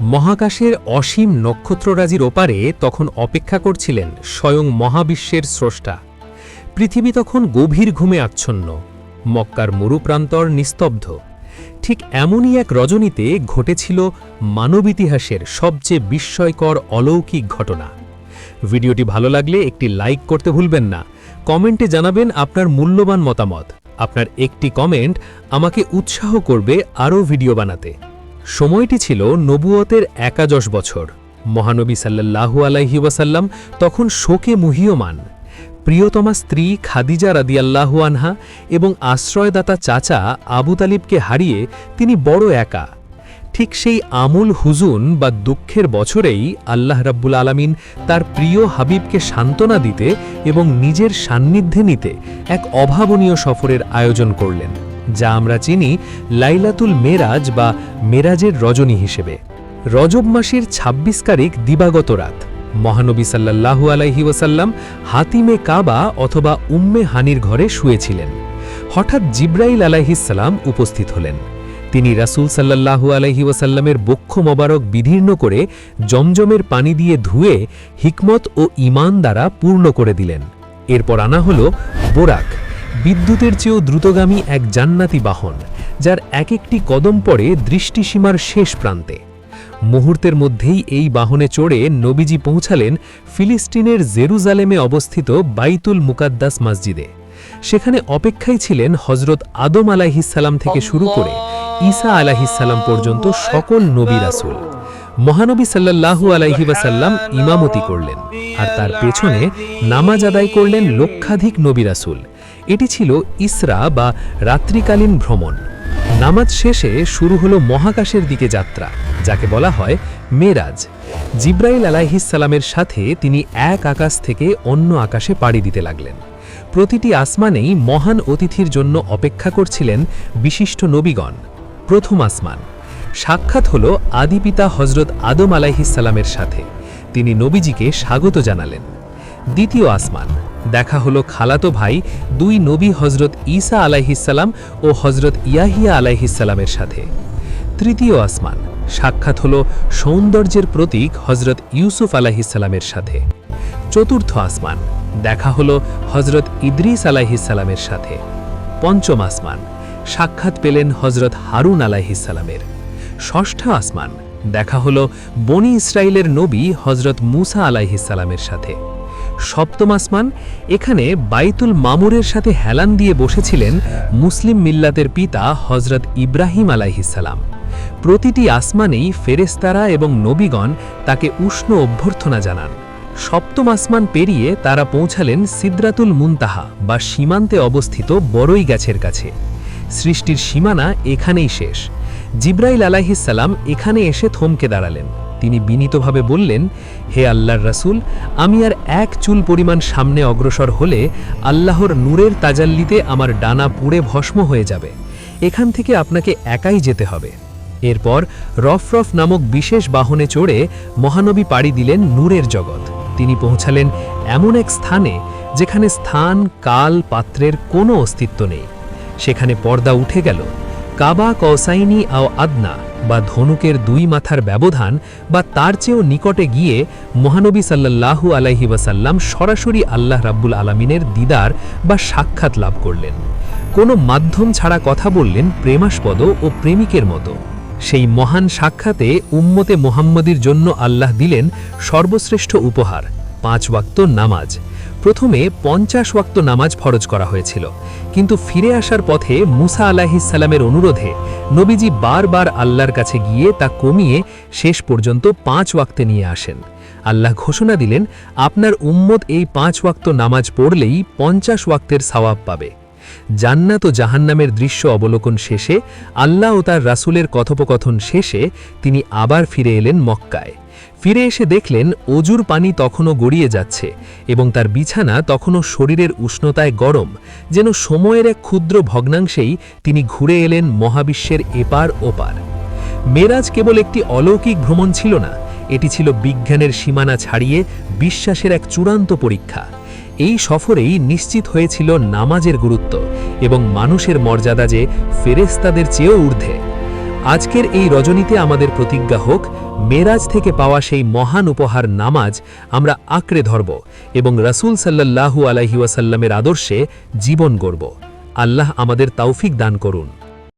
মহাকাশের অসীম নক্ষত্ররাজির ওপারে তখন অপেক্ষা করছিলেন স্বয়ং মহাবিশ্বের স্রষ্টা। পৃথিবী তখন গভীর ঘুমে আচ্ছন্ন, মক্কার মরুপ্রান্তর নিস্তব্ধ। ঠিক এমনই এক রজনীতে ঘটেছিল মানব ইতিহাসের সবচেয়ে বিস্ময়কর অলৌকিক ঘটনা। ভিডিওটি ভালো লাগলে একটি লাইক করতে ভুলবেন না। কমেন্টে জানাবেন আপনার মূল্যবান মতামত। আপনার একটি কমেন্ট আমাকে উৎসাহ করবে আরও ভিডিও বানাতে। সময়টি ছিল নবুয়তের একাদশ বছর। মহানবী সাল্লাল্লাহু আলাইহি ওয়াসাল্লাম তখন শোকে মুহীয়মান। প্রিয়তমা স্ত্রী খাদিজা রাদিয়াল্লাহু আনহা এবং আশ্রয়দাতা চাচা আবু তালিবকে হারিয়ে তিনি বড় একা। ঠিক সেই আমুল হুজুন বা দুঃখের বছরেই আল্লাহ রাব্বুল আলামিন তার প্রিয় হাবিবকে সান্ত্বনা দিতে এবং নিজের সান্নিধ্যে নিতে এক অভাবনীয় সফরের আয়োজন করলেন। যা আমরা চিনি লাইলাতুল মেরাজ বা মেরাজের রজনী হিসেবে। রজব মাসের ২৬ তারিখ দিবাগত রাত। মহানবী সাল্লাল্লাহু আলাইহি ওয়াসাল্লাম হাতিমে কাবা অথবা উম্মে হানির ঘরে শুয়েছিলেন। হঠাৎ জিব্রাইল আলাইহিসাল্লাম উপস্থিত হলেন। তিনি রাসূল সাল্লাল্লাহু আলাইহি ওয়াসাল্লামের বক্ষ মোবারক বিধীর্ণ করে জমজমের পানি দিয়ে ধুয়ে হিকমত ও ঈমান দ্বারা পূর্ণ করে দিলেন। এরপর আনা হল বোরাক। বিদ্যুতের চেয়েও দ্রুতগামী এক জান্নাতি বাহন যার এক একটি কদম পড়ে দৃষ্টিসীমার শেষ প্রান্তে। মুহূর্তের মধ্যেই এই বাহনে চড়ে নবীজি পৌঁছালেন ফিলিস্তিনের জেরুজালেমে অবস্থিত বাইতুল মুকাদ্দাস মসজিদে। সেখানে অপেক্ষায় ছিলেন হজরত আদম আলাহিসাল্লাম থেকে শুরু করে ঈসা আলাহিসাল্লাম পর্যন্ত সকল নবী রাসুল। মহানবী সাল্লাল্লাহু আলাইহি ওয়াসাল্লাম ইমামতি করলেন আর তার পেছনে নামাজ আদায় করলেন লক্ষাধিক নবী রাসুল। এটি ছিল ইসরা বা রাত্রিকালীন ভ্রমণ। নামাজ শেষে শুরু হলো মহাকাশের দিকে যাত্রা, যাকে বলা হয় মেরাজ। জিব্রাইল আলাইহিসালামের সাথে তিনি এক আকাশ থেকে অন্য আকাশে পাড়ি দিতে লাগলেন। প্রতিটি আসমানেই মহান অতিথির জন্য অপেক্ষা করছিলেন বিশিষ্ট নবীগণ। প্রথম আসমান। সাক্ষাৎ হল আদিপিতা হজরত আদম আলাইহিসালামের সাথে। তিনি নবীজিকে স্বাগত জানালেন। দ্বিতীয় আসমান। দেখা হলো খালাতো ভাই দুই নবী হজরত ঈসা আলাইহিসাল্লাম ও হজরত ইয়াহিয়া আলাইহিসাল্লামের সাথে। তৃতীয় আসমান, সাক্ষাৎ হল সৌন্দর্যের প্রতীক হজরত ইউসুফ আলাইহিসাল্লামের সাথে। চতুর্থ আসমান, দেখা হলো হজরত ইদ্রিস আলাইহিসাল্লামের সাথে। পঞ্চম আসমান, সাক্ষাৎ পেলেন হজরত হারুন আলাইহিসাল্লামের ষষ্ঠ আসমান, দেখা হলো বনি ইসরায়েলের নবী হজরত মুসা আলাইহিসাল্লামের সাথে। সপ্তম আসমান, এখানে বাইতুল মামুরের সাথে হেলান দিয়ে বসেছিলেন মুসলিম মিল্লাতের পিতা হজরত ইব্রাহিম আলাইহিসাল্লাম প্রতিটি আসমানেই ফেরেস্তারা এবং নবীগণ তাকে উষ্ণ অভ্যর্থনা জানান। সপ্তম আসমান পেরিয়ে তারা পৌঁছালেন সিদ্রাতুল মুনতাহা বা সীমান্তে অবস্থিত বড়ই গাছের কাছে। সৃষ্টির সীমানা এখানেই শেষ। জিব্রাইল আলাহিসাল্লাম এখানে এসে থমকে দাঁড়ালেন। তিনি বিনীতভাবে বললেন, হে আল্লাহর রাসূল, আমি আর এক চুল পরিমাণ সামনে অগ্রসর হলে আল্লাহর নূরের তাজাল্লিতে আমার ডানা পুড়ে ভস্ম হয়ে যাবে। এখান থেকে আপনাকে একাই যেতে হবে। এরপর রফরফ নামক বিশেষ বাহনে চড়ে মহানবী পাড়ি দিলেন নূরের জগৎ। তিনি পৌঁছালেন এমন এক স্থানে যেখানে স্থান, কাল, পাত্রের কোনো অস্তিত্ব নেই। সেখানে পর্দা উঠে গেল। কাবা কৌসাইনি আও আদনা বা ধনুকের দুই মাথার ব্যবধান বা তার চেয়েও নিকটে গিয়ে মহানবী সাল্লাল্লাহু আলাইহি ওয়াসাল্লাম সরাসরি আল্লাহ রাব্বুল আলামিনের দিদার বা সাক্ষাৎ লাভ করলেন। কোনো মাধ্যম ছাড়া কথা বললেন প্রেমাস্পদ ও প্রেমিকের মতো। সেই মহান সাক্ষাতে উম্মতে মোহাম্মদীর জন্য আল্লাহ দিলেন সর্বশ্রেষ্ঠ উপহার, পাঁচ ওয়াক্ত নামাজ। প্রথমে পঞ্চাশ ওয়াক্ত নামাজ ফরজ করা হয়েছিল, কিন্তু ফিরে আসার পথে মুসা আলাহিসাল্লামের অনুরোধে নবীজি বারবার আল্লাহর কাছে গিয়ে তা কমিয়ে শেষ পর্যন্ত পাঁচ ওয়াক্তে নিয়ে আসেন। আল্লাহ ঘোষণা দিলেন, আপনার উম্মত এই পাঁচ ওয়াক্ত নামাজ পড়লেই পঞ্চাশ ওয়াক্তের সওয়াব পাবে। জান্নাত ও জাহান্নামের দৃশ্য অবলোকন শেষে, আল্লাহ ও তার রাসূলের কথোপকথন শেষে তিনি আবার ফিরে এলেন মক্কায়। ফিরে এসে দেখলেন অজুর পানি তখনও গড়িয়ে যাচ্ছে এবং তার বিছানা তখনও শরীরের উষ্ণতায় গরম, যেন সময়ের এক ক্ষুদ্র ভগ্নাংশেই তিনি ঘুরে এলেন মহাবিশ্বের এপার ওপার। মেরাজ কেবল একটি অলৌকিক ভ্রমণ ছিল না, এটি ছিল বিজ্ঞানের সীমানা ছাড়িয়ে বিশ্বাসের এক চূড়ান্ত পরীক্ষা। এই সফরেই নিশ্চিত হয়েছিল নামাজের গুরুত্ব এবং মানুষের মর্যাদা যে ফেরেস্তাদের চেয়েও ঊর্ধ্বে। আজকের এই রজনীতে আমাদের প্রতিজ্ঞা হোক, মেরাজ থেকে পাওয়া সেই মহান উপহার নামাজ আমরা আঁকড়ে ধরব এবং রাসুল সাল্লাহু আলাইহি ওয়াসাল্লামের আদর্শে জীবন গড়ব। আল্লাহ আমাদের তাওফিক দান করুন।